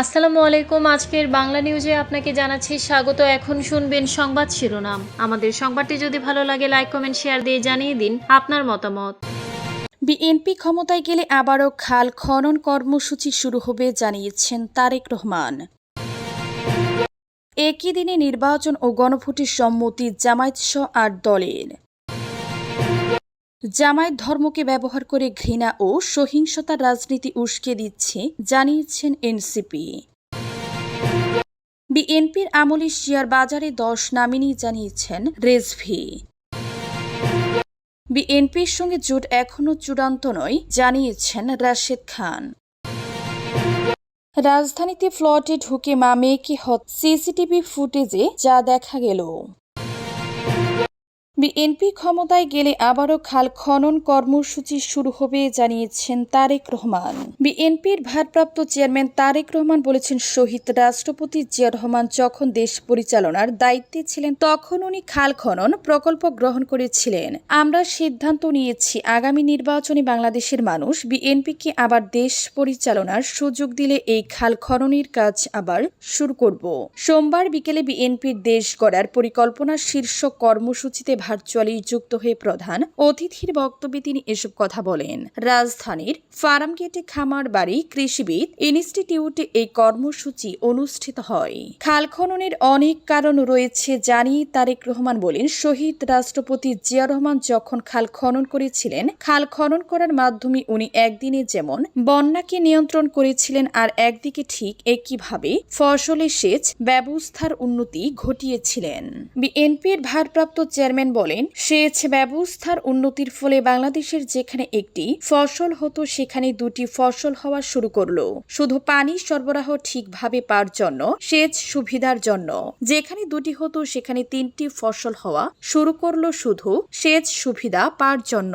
আসসালামু আলাইকুম। আজকের বাংলা নিউজে আপনাকে জানাচ্ছি স্বাগত। এখন শুনবেন সংবাদ শিরোনাম। আমাদের সংবাদটি যদি ভালো লাগে লাইক কমেন্ট শেয়ার দিয়ে জানিয়ে দিন আপনার মতামত। বিএনপি ক্ষমতায় গেলে আবারও খাল খনন কর্মসূচি শুরু হবে জানিয়েছেন তারেক রহমান। একই দিনে নির্বাচন ও গণভোটের সম্মতি জামায়াত সহ আট দলের। জামায়াত ধর্মকে ব্যবহার করে ঘৃণা ও সহিংসতার রাজনীতি উস্কে দিচ্ছে, জানিয়েছেন এনসিপি। বিএনপির আমলে শেয়ার বাজারে দশ নামিনি জানিয়েছেন রেজভি। বিএনপির সঙ্গে জোট এখনও চূড়ান্ত নয়, জানিয়েছেন রাশেদ খান। রাজধানীতে ফ্লটে ঢুকে মা মেয়েকে হত সিসিটিভি ফুটেজে যা দেখা গেল। বিএনপি ক্ষমতায় গেলে আবারও খাল খনন কর্মসূচি শুরু হবে জানিয়েছেন তারেক রহমান। বিএনপির ভারপ্রাপ্ত চেয়ারম্যান তারেক রহমান বলেছেন, শহীদ রাষ্ট্রপতি জিয়া রহমান যখন দেশ পরিচালনার দায়িত্বে ছিলেন, তখন উনি খাল খনন প্রকল্প গ্রহণ করেছিলেন। আমরা সিদ্ধান্ত নিয়েছি, আগামী নির্বাচনে বাংলাদেশের মানুষ বিএনপিকে আবার দেশ পরিচালনার সুযোগ দিলে এই খাল খননের কাজ আবার শুরু করব। সোমবার বিকেলে বিএনপির দেশ গড়ার পরিকল্পনা শীর্ষ কর্মসূচিতে ভার্চুয়ালি যুক্ত হয়ে প্রধান অতিথির বক্তব্যে তিনি এসব কথা বলেন। রাজধানীর ফার্মগেটে খামার বাড়ি কৃষিবিদ ইনস্টিটিউটে এই কর্মসূচি অনুষ্ঠিত হয়। খাল খননের অনেক কারণ রয়েছে জানিয়ে তারেক রহমান বলেন, শহীদ রাষ্ট্রপতি জিয়া রহমান যখন খাল খনন করেছিলেন, খাল খনন করার মাধ্যমে উনি একদিনে যেমন বন্যাকে নিয়ন্ত্রণ করেছিলেন আর একদিকে ঠিক একইভাবে ফসলে সেচ ব্যবস্থার উন্নতি ঘটিয়েছিলেন। বিএনপির ভারপ্রাপ্ত চেয়ারম্যান বলেন সেচ ব্যবস্থার উন্নতির ফলে বাংলাদেশের যেখানে একটি ফসল হতো, সেখানে দুটি ফসল হওয়া শুরু করল। শুধু পানি সরবরাহ ঠিকভাবে পাওয়ার জন্য, সেচ সুবিধার জন্য। যেখানে দুটি হতো, সেখানে তিনটি ফসল হওয়া শুরু করল শুধু সেচ সুবিধা পাওয়ার জন্য।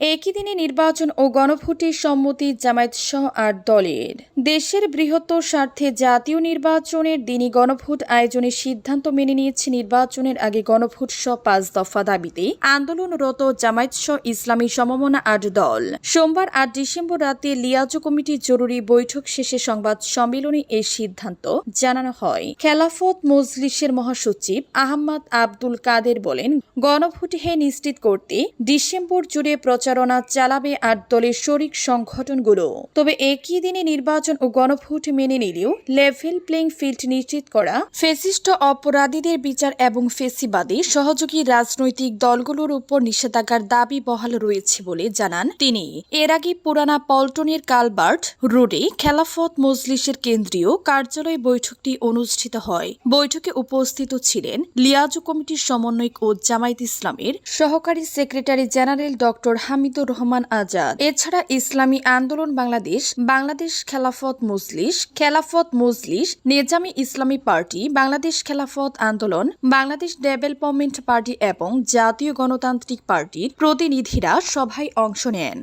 একই দিনে নির্বাচন ও গণভোটের সম্মতি জামায়াত সহ আট দলের। দেশের বৃহত্তর স্বার্থে জাতীয় নির্বাচনের দিনই গণভোট আয়োজনের সিদ্ধান্ত মেনে নিয়েছে নির্বাচনের আগে গণভোট সহ পাঁচ দফা দাবিতে। আন্দোলনরত জামায়াত সহ ইসলামী সমমনা আট দল। সোমবার আট ডিসেম্বর রাতে লিয়াজো কমিটির জরুরি বৈঠক শেষে সংবাদ সম্মেলনে এই সিদ্ধান্ত জানানো হয়। খেলাফত মজলিসের মহাসচিব আহম্মদ আব্দুল কাদের বলেন, গণভোট হে নিশ্চিত করতে ডিসেম্বর জুড়ে প্রচারণা চালাবে আট দলের শরিক সংগঠনগুলো। তবে একই দিনে নির্বাচন ও গণভোট মেনে নিলেও লেভেল প্লেইং ফিল্ড নিশ্চিত করা ফেসিস্ট অপরাধীদের বিচার এবং ফেসিবাদী সহযোগী রাজনৈতিক দলগুলোর উপর নিষেধাজ্ঞার দাবি বহাল রয়েছে বলে জানান তিনি। এর আগে পুরানা পল্টনের কালবার্ট রোডে খেলাফত মজলিসের কেন্দ্রীয় কার্যালয় বৈঠকটি অনুষ্ঠিত হয়। বৈঠকে উপস্থিত ছিলেন লিয়াজু কমিটির সমন্বয়ক ও জামায়াত ইসলামের সহকারী secretary general doctor Hamidur Rahman Azad. এছাড়া ইসলামী আন্দোলন বাংলাদেশ বাংলাদেশ খেলাফত মজলিস খেলাফত মজলিস, নেজামি ইসলামী পার্টি, বাংলাদেশ খেলাফত আন্দোলন, বাংলাদেশ ডেভেলপমেন্ট পার্টি এবং জাতীয় গণতান্ত্রিক পার্টির প্রতিনিধিরা সভায় অংশ নেন।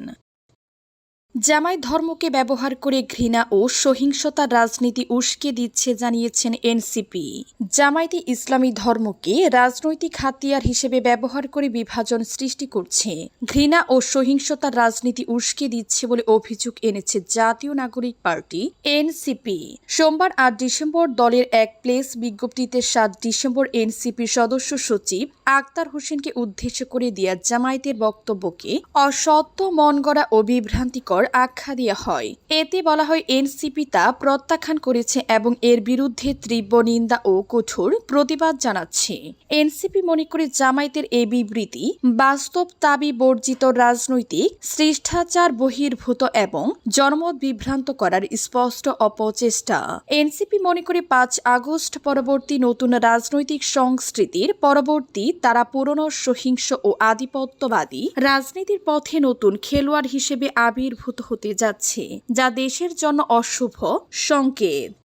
জামাই ধর্মকে ব্যবহার করে ঘৃণা ও সহিংসতার রাজনীতি উস্কে দিচ্ছে জানিয়েছেন এনসিপি। জামায়াতে ইসলামী ধর্মকে রাজনৈতিক হাতিয়ার হিসেবে ব্যবহার করে বিভাজন সৃষ্টি করছে। ঘৃণা ও সহিংসতার রাজনীতি উস্কে দিচ্ছে বলে অভিযোগ এনেছে জাতীয় নাগরিক পার্টি এনসিপি। সোমবার আট ডিসেম্বর দলের এক প্লেস বিজ্ঞপ্তিতে সাত ডিসেম্বর এনসিপির সদস্য সচিব আক্তার হোসেনকে উদ্দেশ্য করে দেয়া জামায়াতের বক্তব্যকে অসত্য মন গড়া ও বিভ্রান্তিকর আখ্যা দেওয়া হয়। এতে বলা হয়, এনসিপি তা প্রত্যাখ্যান করেছে এবং এর বিরুদ্ধে তীব্র নিন্দা ও কঠোর প্রতিবাদ জানাচ্ছে। এনসিপি মনে করে জামায়াতের এই বিবৃতি বাস্তব তাবি বর্জিত রাজনৈতিক, শিষ্টাচার বহির্ভূত এবং জনমত বিভ্রান্ত করার স্পষ্ট অপচেষ্টা। এনসিপি মনে করে পাঁচ আগস্ট পরবর্তী নতুন রাজনৈতিক সংস্কৃতির পরবর্তী তারা পুরনো সহিংস ও আধিপত্যবাদী রাজনীতির পথে নতুন খেলোয়াড় হিসেবে আবির্ভূত হতে যাচ্ছে যা দেশের জন্য অশুভ সংকেত।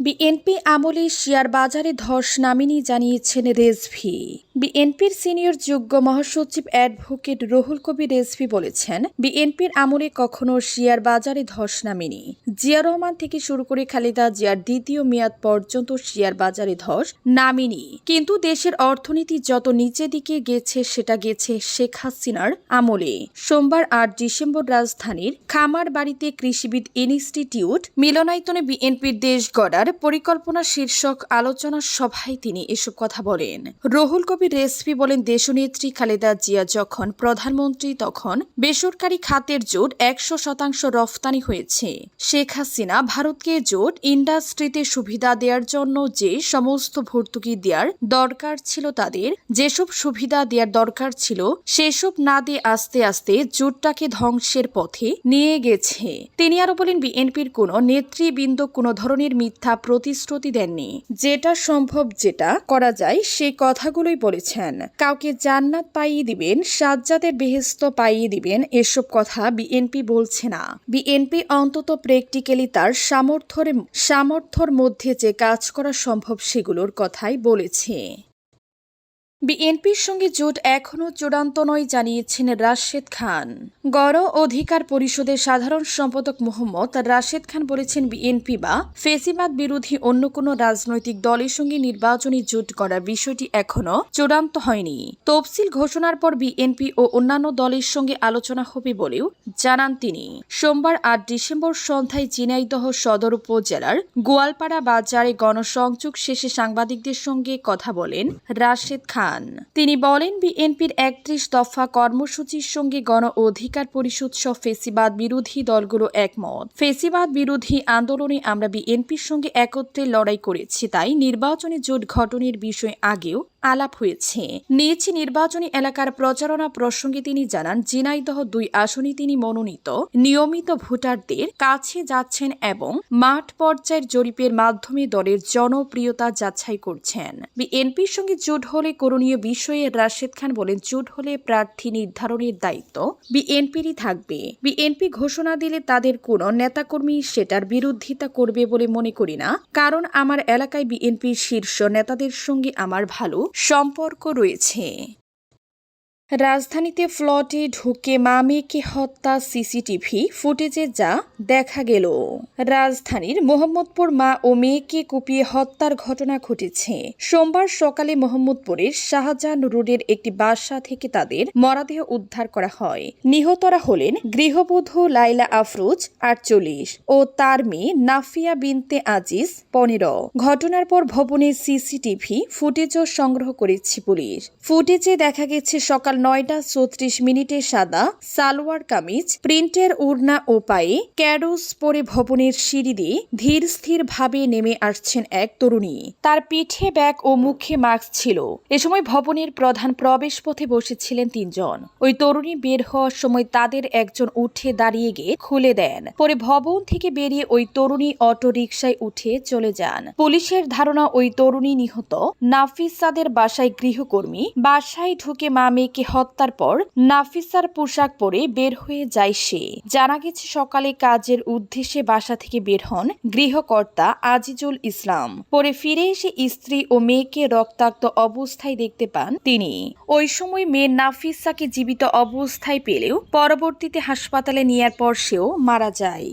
বিএনপি আমলে শেয়ার বাজারে ধস নামেনি জানিয়েছেন রেজভি। বিএনপির সিনিয়র যোগ্য মহাসচিব অ্যাডভোকেট রুহুল কবির রেজভি বলেছেন, বিএনপির আমলে কখনো শেয়ার বাজারে ধস নামেনি। জিয়া রহমান থেকে শুরু করে খালেদা জিয়ার দ্বিতীয় মেয়াদ পর্যন্ত শেয়ার বাজারে ধস নামেনি। কিন্তু দেশের অর্থনীতি যত নিচে দিকে গেছে, সেটা গেছে শেখ হাসিনার আমলে। সোমবার আট ডিসেম্বর রাজধানীর খামার বাড়িতে কৃষিবিদ ইনস্টিটিউট মিলনায়তনে বিএনপির দেশ গড়ার পরিকল্পনা শীর্ষক আলোচনা সভায় তিনি এসব কথা বলেন। রহুল কবির রেসপি বলেন, দেশনেত্রী খালেদা জিয়া যখন প্রধানমন্ত্রী, তখন বেসরকারি খাতের জোট একশো শতাংশ রফতানি হয়েছে। শেখ হাসিনা ভারতকে জোট ইন্ডাস্ট্রিতে সুবিধা দেওয়ার জন্য যে সমস্ত ভর্তুকি দেওয়ার দরকার ছিল তাদের, যেসব সুবিধা দেওয়ার দরকার ছিল, সেসব না দিয়ে আস্তে আস্তে জোটটাকে ধ্বংসের পথে নিয়ে গেছে। তিনি আরও বলেন, বিএনপির কোনো নেতৃবৃন্দ কোনো ধরনের মিথ্যা প্রতিশ্রুতি দেননি। যেটা সম্ভব যেটা করা যায় সেই কথাগুলোই বলেছেন। কাউকে জান্নাত পাইয়ে দিবেন, সাজ্জাদের বেহেস্ত পাইয়ে দিবেন, এসব কথা বিএনপি বলছে না। বিএনপি অন্তত প্র্যাকটিক্যালি তার সামর্থ্যের সামর্থ্যর মধ্যে যে কাজ করা সম্ভব সেগুলোর কথাই বলেছে। বিএনপির সঙ্গে জোট এখনও চূড়ান্ত নয় জানিয়েছেন রাশেদ খান। গণ অধিকার পরিষদের সাধারণ সম্পাদক মোহাম্মদ রাশেদ খান বলেছেন বিএনপি বা ফেসিবাদ বিরোধী অন্য কোনো রাজনৈতিক দলের সঙ্গে নির্বাচনী জোট করার বিষয়টি এখনও চূড়ান্ত হয়নি। তফসিল ঘোষণার পর বিএনপি ও অন্যান্য দলের সঙ্গে আলোচনা হবে বলেও জানান তিনি। সোমবার আট ডিসেম্বর সন্ধ্যায় ঝিনাইদহ সদর উপজেলার গোয়ালপাড়া বাজারে গণসংযোগ শেষে সাংবাদিকদের সঙ্গে কথা বলেন রাশেদ খান। তিনি বলেন, বিএনপির একত্রিশ দফা কর্মসূচির সঙ্গে গণ অধিকার পরিষদ সহ ফেসিবাদ বিরোধী দলগুলো একমত। ফেসিবাদ বিরোধী আন্দোলনে আমরা বিএনপির সঙ্গে একত্রে লড়াই করেছি, তাই নির্বাচনে জোট ঘটনের বিষয়ে আগেও আলাপ হয়েছে। নিজ নির্বাচনী এলাকার প্রচারণা প্রসঙ্গে তিনি জানান, ঝিনাইদহ দুই আসনে তিনি মনোনীত। নিয়মিত ভোটারদের কাছে যাচ্ছেন এবং মাঠ পর্যায়ের জরিপের মাধ্যমে দলের জনপ্রিয়তা যাচাই করছেন। বিএনপির সঙ্গে জোট হলে করণীয় বিষয়ে রাশেদ খান বলেন, জোট হলে প্রার্থী নির্ধারণের দায়িত্ব বিএনপিরই থাকবে। বিএনপি ঘোষণা দিলে তাদের কোনো নেতাকর্মী সেটার বিরোধিতা করবে বলে মনে করি না। কারণ আমার এলাকায় বিএনপির শীর্ষ নেতাদের সঙ্গে আমার ভালো সম্পর্ক রয়েছে। রাজধানীতে ফ্লটে ঢুকে মা মেয়েকে হত্যা সিসিটিভি ফুটেজে যা দেখা গেল। রাজধানীর মোহাম্মদপুর মা ও মেয়েকে কুপিয়ে হত্যার ঘটনা ঘটেছে। সোমবার সকালে মোহাম্মদপুরের শাহজাহান রোডের একটি বাসা থেকে তাদের মরাদেহ উদ্ধার করা হয়। নিহতরা হলেন গৃহবধূ লাইলা আফরোজ আটচল্লিশ ও তার মেয়ে নাফিয়া বিনতে আজিজ পনেরো। ঘটনার পর ভবনের সিসিটিভি ফুটেজও সংগ্রহ করেছে পুলিশ। ফুটেজে দেখা গেছে সকাল নয়টা চৌত্রিশ মিনিটে সাদা, সালোয়ার কামিজ, প্রিন্টের উড়না ও পায়ে ক্যারোস পরে ভবনের সিঁড়ি দিয়ে ধীর স্থির ভাবে নেমে আসছেন এক তরুণী। তার পিঠে ব্যাগ ও মুখে মাস্ক ছিল। এ সময় ভবনের প্রধান প্রবেশ পথে বসেছিলেন তিনজন। ওই তরুণী বের হওয়ার সময় তাদের একজন উঠে দাঁড়িয়ে গিয়ে খুলে দেন। পরে ভবন থেকে বেরিয়ে ওই তরুণী অটো রিকশায় উঠে চলে যান। পুলিশের ধারণা, ওই তরুণী নিহত নাফিসাদের বাসায় গৃহকর্মী। বাসায় ঢুকে মা মেয়েকে হত্যার পর নাফিসার পোশাক পরে বের হয়ে যায় সে। জানা গেছে সকালে কাজের উদ্দেশ্যে বাসা থেকে বের হন গৃহকর্তা আজিজুল ইসলাম। পরে ফিরে এসে স্ত্রী ও মেয়েকে রক্তাক্ত অবস্থায় দেখতে পান তিনি। ওই সময় মেয়ে নাফিসাকে জীবিত অবস্থায় পেলেও পরবর্তীতে হাসপাতালে নেয়ার পর সেও মারা যায়।